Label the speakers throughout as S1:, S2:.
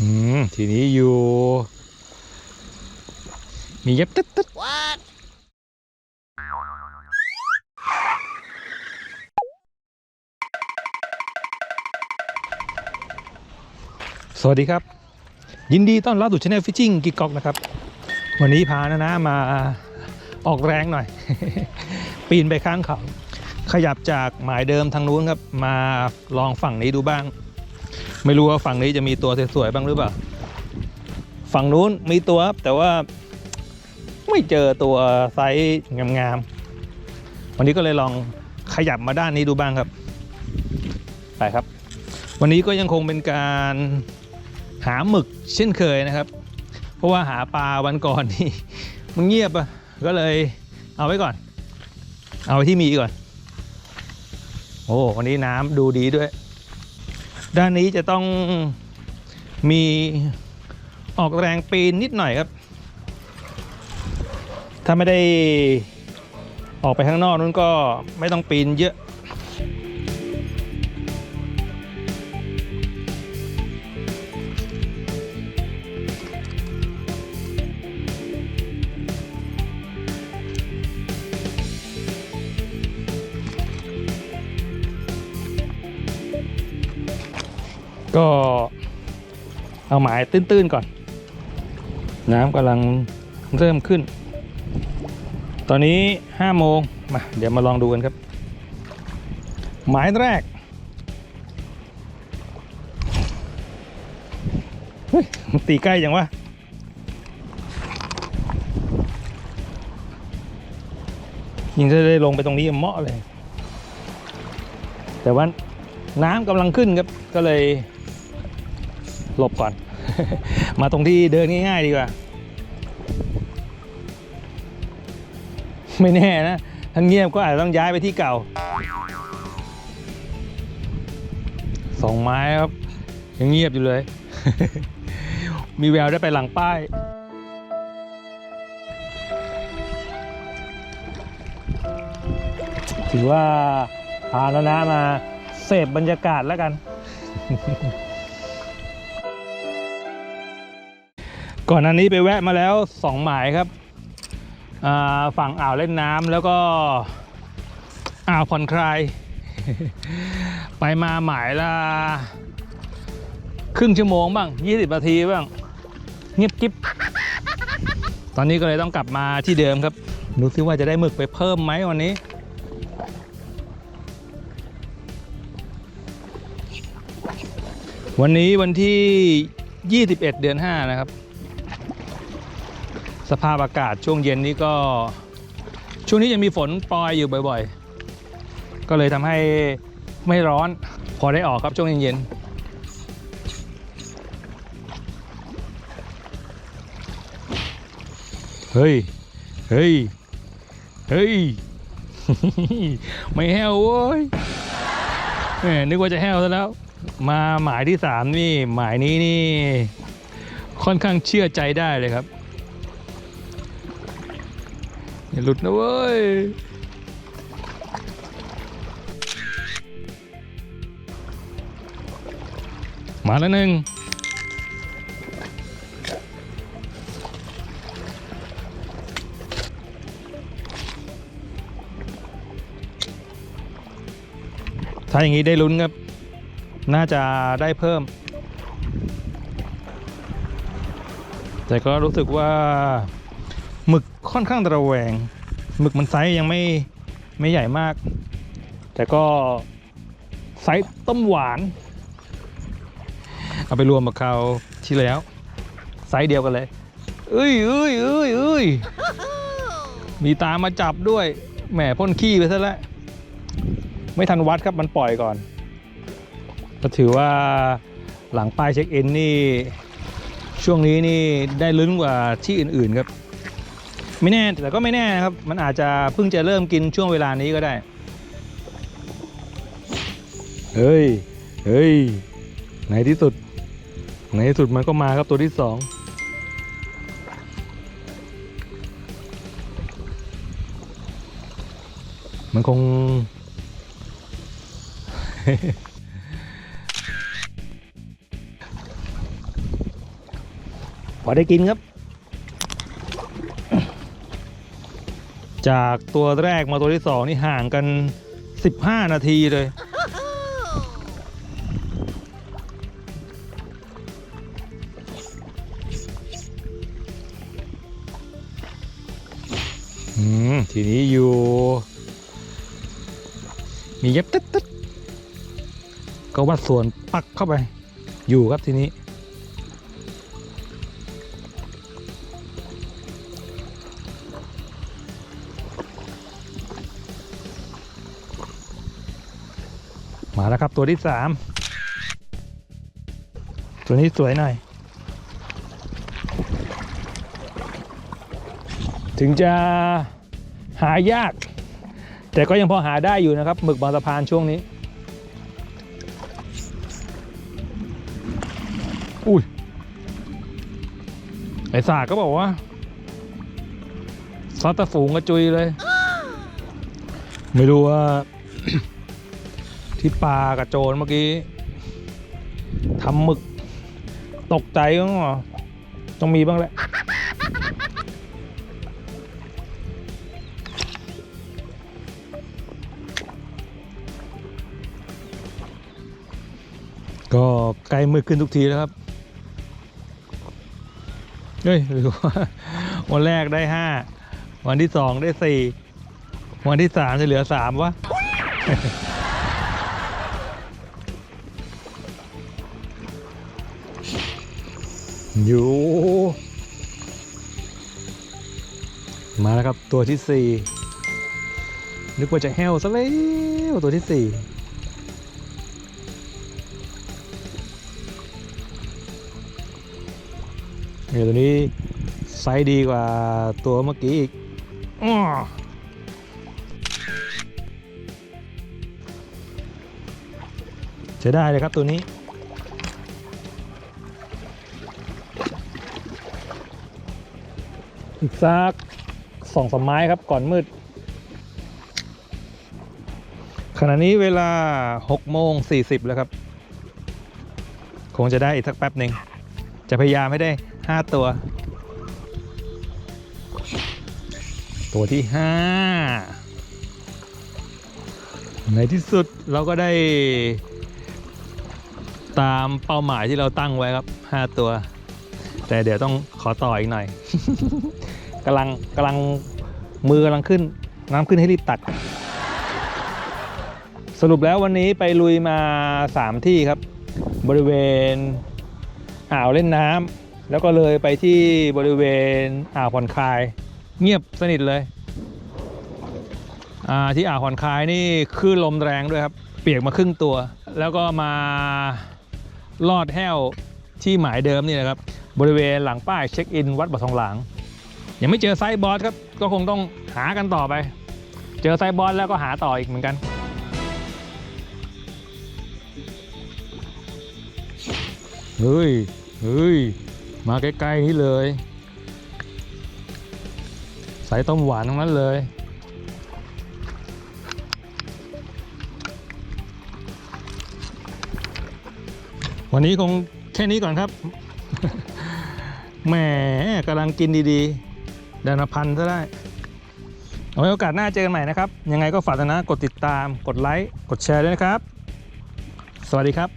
S1: อืมทีนี้อยู่ มีเย็บตึ๊ดตึ๊ด
S2: What?
S1: สวัสดีครับ ยินดีต้อนรับสู่ช anel Fishing กิกกอกนะครับ วันนี้พานะนะมาออกแรงหน่อย ปีนไปข้างเขา ขยับจากหมายเดิมทางนู้นครับ มาลองฝั่งนี้ดูบ้าง ไม่รู้ว่าฝั่งนี้จะมีตัวสวยๆบ้างหรือเปล่า ฝั่งนู้นมีตัวแต่ว่าไม่เจอตัวไซส์งามๆ วันนี้ก็เลยลองขยับมาด้านนี้ดูบ้างครับ ไปครับ วันนี้ก็ยังคงเป็นการหาหมึกเช่นเคยนะครับ เพราะว่าหาปลาวันก่อนนี่มันเงียบอะก็เลยเอาไว้ก่อน เอาไว้ที่มีก่อน โอ้วันนี้น้ำดูดีด้วย ด้านนี้จะต้องมีออกแรงปีนนิดหน่อยครับ ถ้าไม่ได้ออกไปข้างนอกนู้นก็ไม่ต้องปีนเยอะ ก็เอาหมายตื้นๆก่อน น้ำกำลังเริ่มขึ้น ตอนนี้5โมงมาเดี๋ยวมาลองดูกันครับ หมายแรกเฮ้ยตีใกล้ยังวะยิงจะได้ลงไปตรงนี้เหมาะเลย แต่ว่า น้ำกำลังขึ้นครับก็เลยหลบก่อน มาตรงที่เดินง่ายๆดีกว่า ไม่แน่นะถ้าเงียบก็อาจจะต้องย้ายไปที่เก่าสองไม้ครับ ยังเงียบอยู่เลย มีแววได้ไปหลังป้ายถือว่าพาแล้วนะมา เสพบรรยากาศแล้วกัน ก่อนอันนี้ไปแวะมาแล้วสองหมายครับอ่าฝั่งอ่าวเล่นน้ำแล้วก็อ่าวผ่อนคลาย ไปมาหมายละครึ่งชั่วโมงบ้าง 20 นาทีบ้างเงียบกิ๊บตอนนี้ก็เลยต้องกลับมาที่เดิมครับดูซิว่าจะได้หมึกไปเพิ่มไหมวันนี้ วันนี้วันที่ 21 เดือน 5 นะครับ สภาพอากาศช่วงเย็นนี้ก็ ช่วงนี้จะมีฝนปรอยอยู่บ่อยๆ ก็เลยทำให้ไม่ร้อนพอได้ออกครับช่วงเย็นๆเฮ้ย เฮ้ย เฮ้ย ไม่แห้วโว้ยแหมนึกว่าจะแห้วซะแล้ว มาหมายที่สามนี่หมายนี้นี่ค่อนข้างเชื่อใจได้เลยครับอย่าหลุดนะเว้ยมาแล้วหนึ่งถ้าอย่างนี้ได้ลุ้นครับ น่าจะได้เพิ่ม แต่ก็รู้สึกว่าหมึกค่อนข้างระแวงหมึกมันไซส์ยังไม่ไม่ใหญ่มาก แต่ก็ไซส์ต้มหวาน เอาไปรวมกับเขาวที่แล้ว ไซส์เดียวกันเลยเอ้ยเอ้ยเอ้ยเอ้ยมีตามมาจับด้วย แหมพ่นขี้ไปซะแล้ว ไม่ทันวัดครับมันปล่อยก่อน ก็ถือว่าหลังป้ายเช็คอินนี่ ช่วงนี้นี่ได้ลุ้นกว่าที่อื่นๆครับ ไม่แน่แต่ก็ไม่แน่นะครับ มันอาจจะเพิ่งจะเริ่มกินช่วงเวลานี้ก็ได้ เฮ้ย เฮ้ยในที่สุด ในที่สุดมันก็มาครับตัวที่สองมันคง พอได้กินครับ จากตัวแรกมาตัวที่สองนี่ห่างกัน 15 นาทีเลย ทีนี้อยู่ มีเย็บตึ๊ดตึ๊ดก็วัดส่วนปักเข้าไป อยู่ครับทีนี้ มาแล้วครับตัวที่สามตัวนี้สวยหน่อย ถึงจะหายาก แต่ก็ยังพอหาได้อยู่นะครับหมึกบางสะพานช่วงนี้ อุ้ยไอสากก็บอกว่าซัดตะฝูงกระจุยเลย ไม่รู้ว่า ที่ปลากระโจนเมื่อกี้ทำหมึก ตกใจก็ต้องมีบ้างแหละก็ใกล้มืดขึ้นทุกทีแล้วครับ เฮ้ยหรือว่าวันแรกได้ห้า วันที่สองได้สี่ วันที่สามจะเหลือสามวะ อยู่ มาแล้วครับตัวที่สี่นึกว่าจะแห้วซะแล้วตัวที่สี่เดี๋ยตัวนี้ไซส์ดีกว่าตัวเมื่อกี้อีกอ้อใช้ได้เลยครับตัวนี้ อีกสักสองสามไม้ครับก่อนมืด ขณะนี้เวลา6โมง40 แล้วครับ คงจะได้อีกสักแป๊บหนึ่ง จะพยายามให้ได้ 5 ตัว ตัวที่ 5 ในที่สุดเราก็ได้ ตามเป้าหมายที่เราตั้งไว้ครับ 5 ตัว แต่เดี๋ยวต้องขอต่ออีกหน่อย กำลังกำลังมือกำลังขึ้น น้ำขึ้นให้รีบตัด สรุปแล้ววันนี้ไปลุยมา 3 ที่ครับ บริเวณอ่าวเล่นน้ำแล้วก็เลยไปที่บริเวณอ่าวผ่อนคลาย เงียบสนิทเลยที่อ่าวผ่อนคลายนี่คลื่นลมแรงด้วยครับ เปียกมาครึ่งตัว แล้วก็มาลอดแห้วที่หมายเดิมนี่นะครับ บริเวณหลังป้ายเช็คอินวัดบ่อทองหลาง ยังไม่เจอไซส์บอสครับก็คงต้องหากันต่อไป เจอไซส์บอสแล้วก็หาต่ออีกเหมือนกันเฮ้ยเฮ้ยมาใกล้ๆนี่เลยใส่ต้มหวานทั้งนั้นเลย วันนี้คงแค่นี้ก่อนครับแหมกำลังกินดีๆ ดานพันซะได้ เอาไว้โอกาสหน้าเจอกันใหม่นะครับ ยังไงก็ฝากนะกดติดตาม กดไลค์ กดแชร์ด้วยนะครับ สวัสดีครับ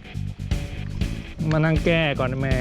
S1: มานั่งแก้ก่อนแม่